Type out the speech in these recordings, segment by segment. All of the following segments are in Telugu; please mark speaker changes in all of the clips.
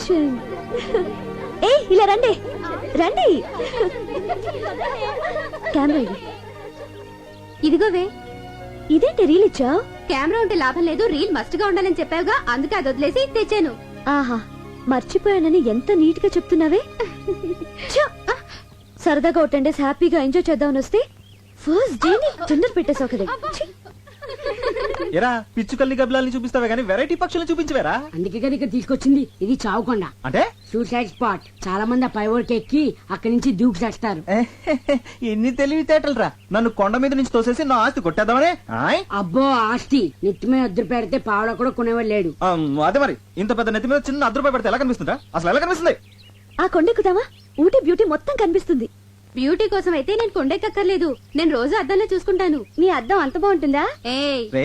Speaker 1: కంగ్రాచులేషన్ ఏ ఇలా రండి. రండి. కెమెరా ఇది. ఇదిగోవే ఇదేంటి రీల్ ఇచ్చావు?
Speaker 2: కెమెరా ఉంటే లాభం లేదు రీల్ మస్ట్గా ఉండాలని చెప్పావుగా అందుకే అది వదిలేసి తెచ్చాను.
Speaker 1: ఆహా మర్చిపోయానని ఎంత నీట్గా చెప్తున్నావే! సరదాగా ఒక టెన్ డేస్ హ్యాపీగా ఎంజాయ్ చేద్దామని వస్తే ఫస్ట్ డేని తొందర పెట్టేసావు కదా!
Speaker 3: ఎరా పిచ్చుకల్ని గబ్బిలాల్ని చూపిస్తావే కానీ వెరైటీ పక్షులను చూపించవేరా?
Speaker 4: అందుకే కదా ఇక్కడ తీసుకొచ్చింది. ఇది చావుకొండ.
Speaker 3: అంటే?
Speaker 4: సూసైడ్ స్పాట్ చాలా మంది ఆ పైవోర్కి ఎక్కి అక్కడి నుంచి దూకి చేస్తారు
Speaker 3: ఎన్ని తెలివితేటలు రా నన్ను కొండ మీద నుంచి తోసేసి నా ఆస్తి కొట్టేద్దామనే? ఆయ్?
Speaker 4: అబ్బో ఆస్తి. నెత్తిమే వద్దు పెడితే పావడ కూడా కొనేవాడు లేడు.
Speaker 3: ఆ, అదే మరి. ఇంత పెద్ద నెత్తి మీద చిన్న రూపాయి పెడితే ఎలా కనిపిస్తుందా అసలు ఎలా కనిపిస్తుంది?
Speaker 1: ఆ కొండెక్కుదామా ఊటీ బ్యూటీ మొత్తం కనిపిస్తుంది.
Speaker 2: బ్యూటీ కోసం అయితే నేను కొండెక్కర్లేదు నేను రోజు అద్దంలో చూసుకుంటాను.
Speaker 1: నీ అద్దం అంత బాగుంటుందా?
Speaker 3: రే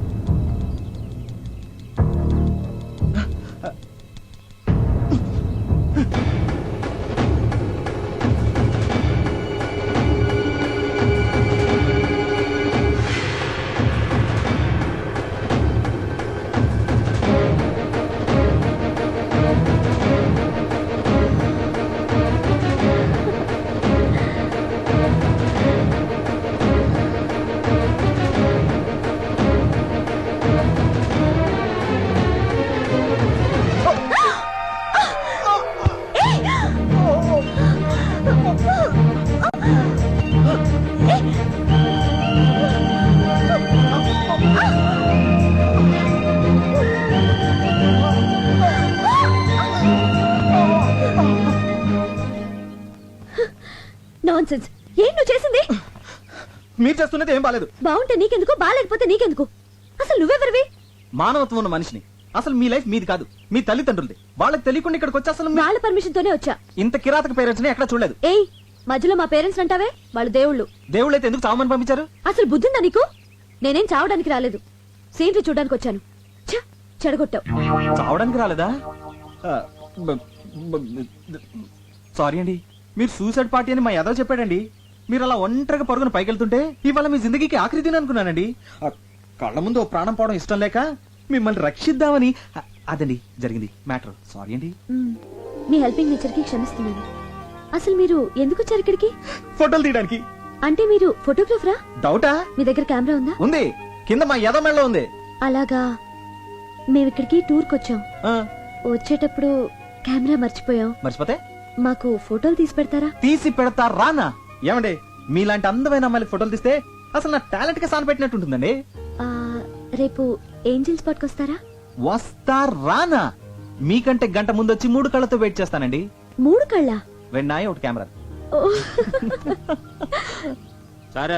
Speaker 3: మీరు చేస్తున్నది ఏం బాలేదు.
Speaker 1: బాగుంటే నీకెందుకు? బాగాలేకపోతే నీకెందుకు? అసలు నువ్వెవరివి?
Speaker 3: మానవత్వం ఉన్న మనిషిని. అసలు మీ లైఫ్ మీది కాదు. మీ తల్లిదండ్రులది. వాళ్ళకి తెలియకుండా ఇక్కడికి వచ్చి అసలు మీ-
Speaker 1: వాళ్ళ పర్మిషన్ తోనే వచ్చా.
Speaker 3: ఇంత కిరాతక పేరెంట్స్ని ఎక్కడ చూడలేదు.
Speaker 1: ఏయ్ మధ్యలో మా పేరెంట్స్ అంటావే? వాళ్ళు దేవుళ్ళు.
Speaker 3: దేవుళ్ళు అయితే ఎందుకు చావమని పంపించారు?
Speaker 1: అసలు బుద్ధిందా నీకు? నేనేం చావడానికి రాలేదు. సీన్లు చూడడానికి వచ్చాను. ఛ, చెడగొట్టావు.
Speaker 3: చావడానికి రాలేదా? సారీ అండి. మీరు సూసైడ్ పార్టీ అని మా యాదవ్ చెప్పాడండి. మీరు అలా ఒంటరిగా పరుగున పైకెళ్తుంటే ఇవాళ మీ జిందగీకి ఆఖరి దిన అనుకున్నానండి. ఆ, కళ్ళ ముందు ఓ ప్రాణం పోవడం ఇష్టం లేక మిమ్మల్ని రక్షిద్దామని అదండి జరిగింది. మ్యాటర్. సారీ అండి.
Speaker 1: మ్, మీ హెల్పింగ్ నేచర్కి క్షమిస్తున్నాను. అసలు మీరు ఎందుకు వచ్చారు ఇక్కడికి?
Speaker 3: ఫోటోలు తీయడానికి.
Speaker 1: అంటే మీరు ఫోటోగ్రాఫరా?
Speaker 3: డౌటా?
Speaker 1: మీ దగ్గర కెమెరా ఉందా?
Speaker 3: ఉంది. కింద మా యాదవ్ మెడలో ఉంది.
Speaker 1: అలాగా. మేము ఇక్కడికి టూర్కి వచ్చాం.
Speaker 3: ఆ,
Speaker 1: వచ్చేటప్పుడు కెమెరా మర్చిపోయాం.
Speaker 3: మర్చిపోతే?
Speaker 1: మాకు ఫోటోలు తీసి పెడతారా?
Speaker 3: తీసి పెడతా రానా ఏమండి మీలాంటి అందమైన అమ్మాయిలు ఫోటోలు తీస్తే అసలు నా టాలెంట్కి సాన పెట్టినట్టు ఉంటుందండి
Speaker 1: ఆ, రేపు ఏంజిల్ స్పాట్కి వస్తారా?
Speaker 3: వస్తా రానా? మీకంటే గంట ముందు వచ్చి మూడు కళ్ళతో వెయిట్ చేస్తానండి.
Speaker 1: మూడు కళ్ళ?
Speaker 3: వెన్నాయి ఒకటి కెమెరా.
Speaker 5: సార్.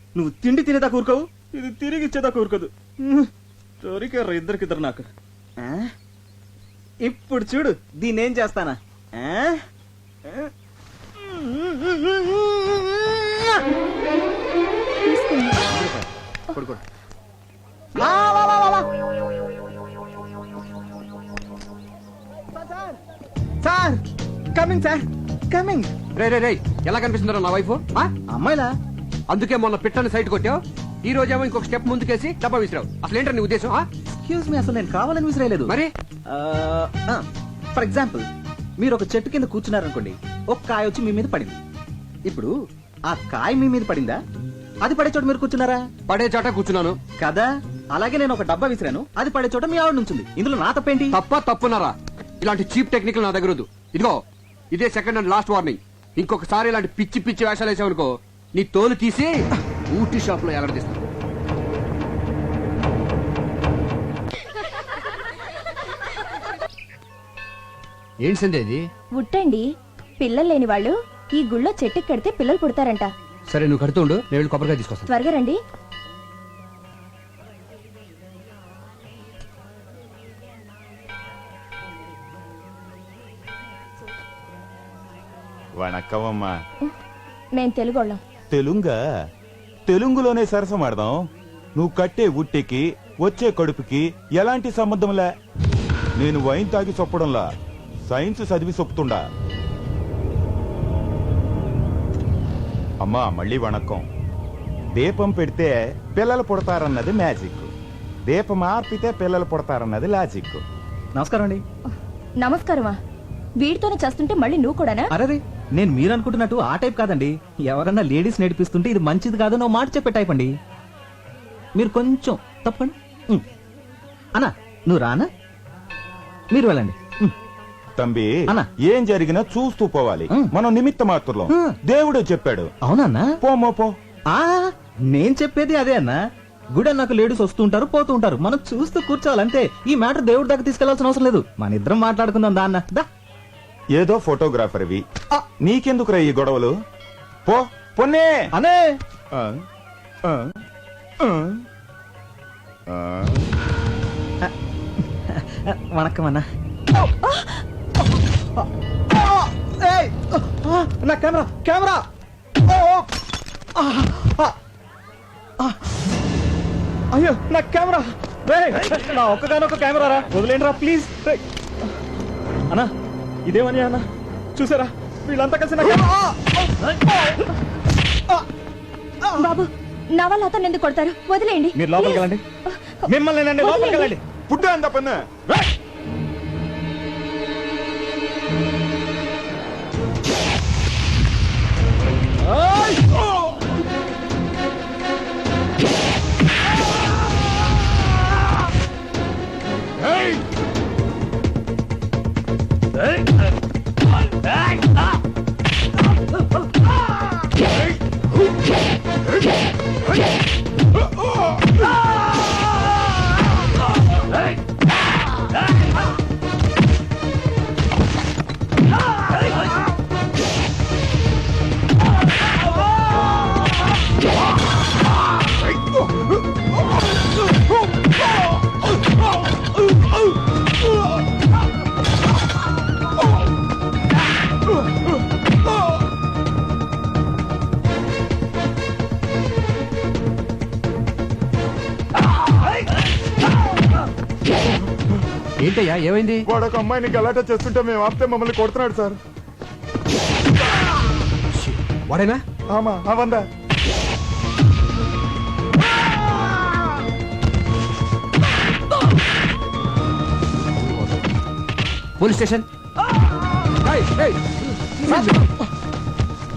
Speaker 3: నువ్వు తిండి తినేదా కూరుకోవు? ఇది తిరిగి ఇచ్చేదా కూరుకోదు. దొరికారు ఇద్దరికిద్దరు నాకు? ఇప్పుడు చూడు దీన్ని ఏం చేస్తానా సార్ కమింగ్ సార్. కమింగ్.
Speaker 6: రే రే రే ఎలా కనిపిస్తుందో నా వైఫ్?
Speaker 3: అమ్మాయిలా?
Speaker 6: అందుకే మొన్న పిట్టని సైట్ కొట్టావు. ఈ రోజేమో ఇంకొక స్టెప్ ముందుకేసి డబ్బా విసిరావు. అసలు ఏంటో నీ ఉద్దేశం?
Speaker 3: ఎక్స్క్యూజ్ మీ అసలు నేను కావాలని విసిరేయలేదు.
Speaker 6: మరి?
Speaker 3: ఫర్ ఎగ్జాంపుల్ మీరు ఒక చెట్టు కింద కూర్చున్నారనుకోండి ఒక కాయ వచ్చి మీ మీద పడింది. ఇప్పుడు ఆ కాయ మీ మీద పడిందా? అది పడే చోట మీరు కూర్చున్నారా?
Speaker 6: పడే చాట కూర్చున్నాను.
Speaker 3: కదా? అలాగే నేను ఒక డబ్బా విసిరాను అది పడే చోట మీ ఆవిడ నుంచింది. ఇందులో నా తప్పేంటి?
Speaker 6: తప్ప తప్పున్నారా? ఇలాంటి చీప్ టెక్నిక్ నా దగ్గర ఇదిగో ఇదే సెకండ్ అండ్ లాస్ట్ వార్నింగ్ ఇంకొకసారి ఇలాంటి పిచ్చి పిచ్చి వేషాలు వేసావనుకో నీ తోలు తీసి ఊటీ షాప్లో ఎలాడదీస్తాను ఏంటి సందే ఇది?
Speaker 2: ఉట్టండి. పిల్లలు లేని వాళ్ళు ఈ గుళ్ళో చెట్టు కడితే పిల్లలు పుడతారంట.
Speaker 6: సరే నువ్వు కడుతూ ఉండు. నేను వెళ్ళి కొబ్బరికాయ తీసుకొస్తాను.
Speaker 2: త్వరగా రండి.
Speaker 7: వణక్కం అమ్మా
Speaker 2: మేము తెలుగోళ్ళం.
Speaker 7: తెలుంగా? తెలుగులోనే సరసమాడదాం నువ్వు కట్టే ఉట్టికి వచ్చే కడుపుకి ఎలాంటి సంబంధంలే నేను వైన్ తాగి చొప్పడంలా సైన్స్ చదివి చొప్పుతుండా అమ్మా మళ్ళీ వణక్కం. దీపం పెడితే పిల్లలు పుడతారన్నది మ్యాజిక్. దీపం ఆర్పితే పిల్లలు పుడతారన్నది లాజిక్.
Speaker 3: నమస్కారం అండి.
Speaker 2: నమస్కారమా? వీడితోనే చేస్తుంటే మళ్ళీ నువ్వు కూడానా?
Speaker 3: అరే నేను మీరు అనుకుంటున్నట్టు ఆ టైప్ కాదండి. ఎవరన్నా లేడీస్ నేర్పిస్తుంటే ఇది మంచిది కాదని మాట చెప్పే టైప్ అండి. మీరు కొంచెం తప్పండి. అన్నా నువ్వు రానా మీరు వెళ్ళండి.
Speaker 7: తంబి. ఏం జరిగినా చూస్తూ పోవాలి. మనం నిమిత్త మాత్రం. దేవుడే చెప్పాడు.
Speaker 3: అవునన్నా
Speaker 7: పోమో పో
Speaker 3: ఆ నేను చెప్పేది అదే అన్నా. గుడి అన్నాక లేడీస్ వస్తూ ఉంటారు పోతూ ఉంటారు. మనం చూస్తూ కూర్చోవాలి అంతే. ఈ మ్యాటర్ దేవుడి దగ్గర తీసుకెళ్ళాల్సిన అవసరం లేదు. మన ఇద్దరం మాట్లాడుకుందాం దా అన్న. దా.
Speaker 7: ఏదో ఫోటోగ్రాఫర్వి. నీకెందుకురా ఈ గొడవలు? పో పొన్నే!
Speaker 3: అనే!
Speaker 7: ఆ,
Speaker 3: నా కెమెరా కెమెరా! ఓ, ఓ! ఆ, ఆ, ఆ. అయ్యో నా కెమెరా. నా ఒక్కగానొక్క కెమెరా రా వదిలేండి రా ప్లీజ్. అన్నా ఇదేమని అన్న? చూసారా? వీళ్ళంతా కలిసి!
Speaker 2: బాబు నా వల్ల అతను ఎందుకు కొడతారు? వదిలేయండి.
Speaker 3: మీరు లోపలికి వెళ్ళండి. మిమ్మల్ని లోపలికి వెళ్ళండి.
Speaker 7: ఫుడ్ అంత పన్ను.
Speaker 6: ఏంటయ్యా ఏమైంది?
Speaker 7: వాడు ఒక అమ్మాయిని గలాట చేస్తుంటే మేము ఆపితే మమ్మల్ని కొడుతున్నాడు సార్.
Speaker 6: వాడేనా?
Speaker 7: ఆమా
Speaker 6: పోలీస్ స్టేషన్. ఏయ్, ఏయ్,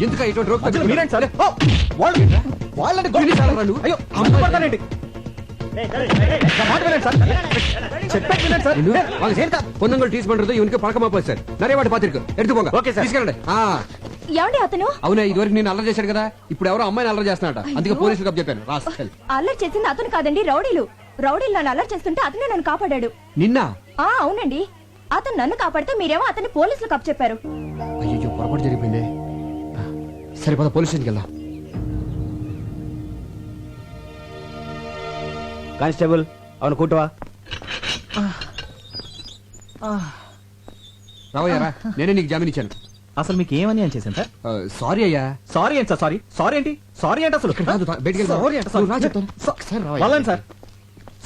Speaker 6: ఎందుక ఇటువంటి
Speaker 3: అసలు మీరేంటి సార్? ఓ, వాళ్ళు గొప్ప సార్ నువ్వు అయ్యో అమ్మ పడతానండి.
Speaker 6: பொண்ணுங்கள் டீஸ்
Speaker 3: ఓకే
Speaker 2: అతను?
Speaker 6: నేను అల్లరి కదా? ఇప్పుడు ఎవరో అమ్మాయిని అల్లరి అందుకే అప్
Speaker 2: అల్లరి చేసింది అతను కాదండి రౌడీలు. రౌడీలు చేస్తుంటే అతనే నన్ను కాపాడాడు.
Speaker 6: నిన్న?
Speaker 2: ఆ అవునండి. అతను నన్ను కాపాడితే మీరేమో అతన్ని పోలీసులు అప్ చెప్పారు.
Speaker 6: అయ్యో పొరపాటు జరిగిపోయింది. సరే పోలీస్ స్టేషన్కి వెళ్దాం.
Speaker 5: కానిస్టేబుల్ అవును కూటవా
Speaker 6: రావయ్యారా నేనే నీకు జామీన్ ఇచ్చాను.
Speaker 3: అసలు మీకు ఏమని అని చేశాను సార్?
Speaker 6: సారీ అయ్యా.
Speaker 3: సారీ ఏంటి సార్ సారీ? సారీ ఏంటి? సారీ ఏంటి అసలు?
Speaker 6: కాదు, రా, బయటికి వెళ్దాం.
Speaker 3: సారీ
Speaker 6: నువ్వు రా చెప్తాను.
Speaker 3: వాళ్ళని సార్.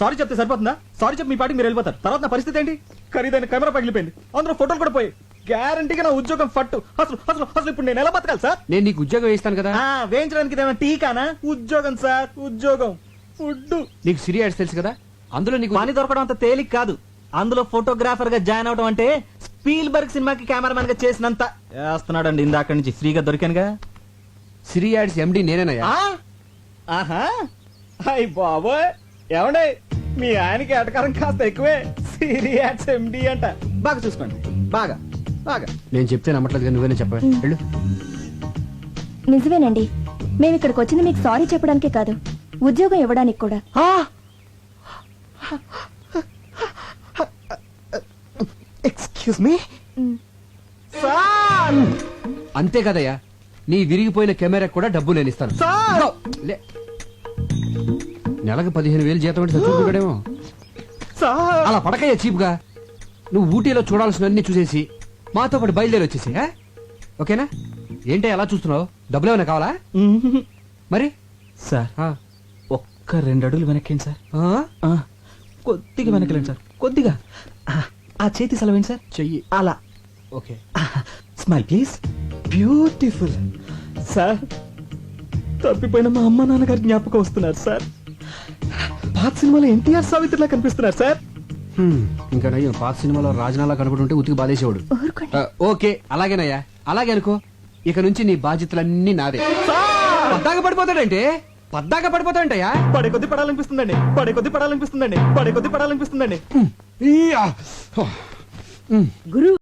Speaker 3: సారీ చెప్తే సరిపోతుందా? సారీ చెప్పి మీ పాటికి మీరు వెళ్ళిపోతారు. తర్వాత నా పరిస్థితి ఏంటి? ఖరీదైన కెమెరా పగిలిపోయింది. అందులో ఫోటోలు కూడా పోయి గ్యారంటీగా నా ఉద్యోగం ఫట్టు. అసలు అసలు అసలు ఇప్పుడు నేను ఎలా బతకాలి సార్?
Speaker 6: నేను నీకు ఉద్యోగం వేస్తాను కదా.
Speaker 3: ఆ, వేయించడానికి టీకానా ఉద్యోగం సార్ ఉద్యోగం. ఫుడ్.
Speaker 6: నీకు సిరి యాడ్స్ తెలుసు కదా? అందులో నీకు
Speaker 3: పని దొరకడం అంత తేలిక కాదు. అందులో ఫోటోగ్రాఫర్గా జాయిన్ అవడం అంటే స్పీల్ బర్గ్ సినిమాకి కెమెరామెన్గా చేసినంత చేస్తున్నాడండి ఇందాక నుంచి ఫ్రీగా దొరికానుగా.
Speaker 6: సిరి యాడ్స్ ఎండి నేనేనయ్యా.
Speaker 3: ఆ? ఆహా. అయ్ బాబోయ్. ఏమండే? మీ ఆయనకి ఎటకారం కాస్త ఎక్కువే. సీరియస్ ఎండి అంట. బాగా చూసుకోండి. బాగా. బాగా.
Speaker 6: నేను చెప్తే నమ్మట్లేదు కానీ నువ్వేనే చెప్పా వెళ్ళు.
Speaker 2: నిజమేనండి. మేము ఇక్కడికి వచ్చింది మీకు సారీ చెప్పడానికే కాదు. ఉద్యోగం ఇవ్వడానికి కూడా.
Speaker 3: ఎక్స్క్యూజ్ మీ సార్
Speaker 6: అంతే కదయ్యా. నీ విరిగిపోయిన కెమెరా కూడా డబ్బు నేను ఇస్తాను.
Speaker 3: సార్
Speaker 6: లే. నెలకు పదిహేను వేలు జీతం అంటే చచ్చుకుంటాడేమో
Speaker 3: సార్
Speaker 6: అలా పడకయ్యా చీప్గా నువ్వు ఊటీలో చూడాల్సినవన్నీ చూసేసి మాతో పాటు బయలుదేరి వచ్చేసి ఆ? ఓకేనా? ఏంటి అలా చూస్తున్నావు? డబ్బులు ఏమైనా కావాలా? మరి?
Speaker 3: సార్
Speaker 6: ఆ.
Speaker 3: ఒక్క రెండు అడుగులు వెనక్కేండి సార్?
Speaker 6: ఆ?
Speaker 3: కొద్దిగా వెనకలేండి సార్. కొద్దిగా. ఆ, ఆ చేతి సెలవేండి సార్?
Speaker 6: చెయ్యి.
Speaker 3: అలా.
Speaker 6: Okay.
Speaker 3: Smile please. Beautiful. Sir తప్పిపోయిన మా అమ్మ నాన్నగారి జ్ఞాపకం వస్తున్నారు సార్. పాత సినిమాలో ఎన్టీఆర్ సావిత్రిలా కనిపిస్తున్నారు సార్.
Speaker 6: హ్మ్, ఇంకా నయ్యం పాత సినిమాలో రాజనాలా కనబడి ఉంటే ఉతికి బాధేసేవాడు
Speaker 2: ఊరుకోండి.
Speaker 6: ఆ, ఓకే అలాగేనయ్యా అలాగే అనుకో. ఇక నుంచి నీ బాధ్యతలన్నీ నాదే. పడిపోతాడంటే? పద్దాక పడిపోతాడంటయ్యా
Speaker 3: పడే కొద్ది పడాలనిపిస్తుందండి. పడే కొద్ది పడాలనిపిస్తుందండి. పడే కొద్ది పడాలనిపిస్తుందండి.
Speaker 4: గురు.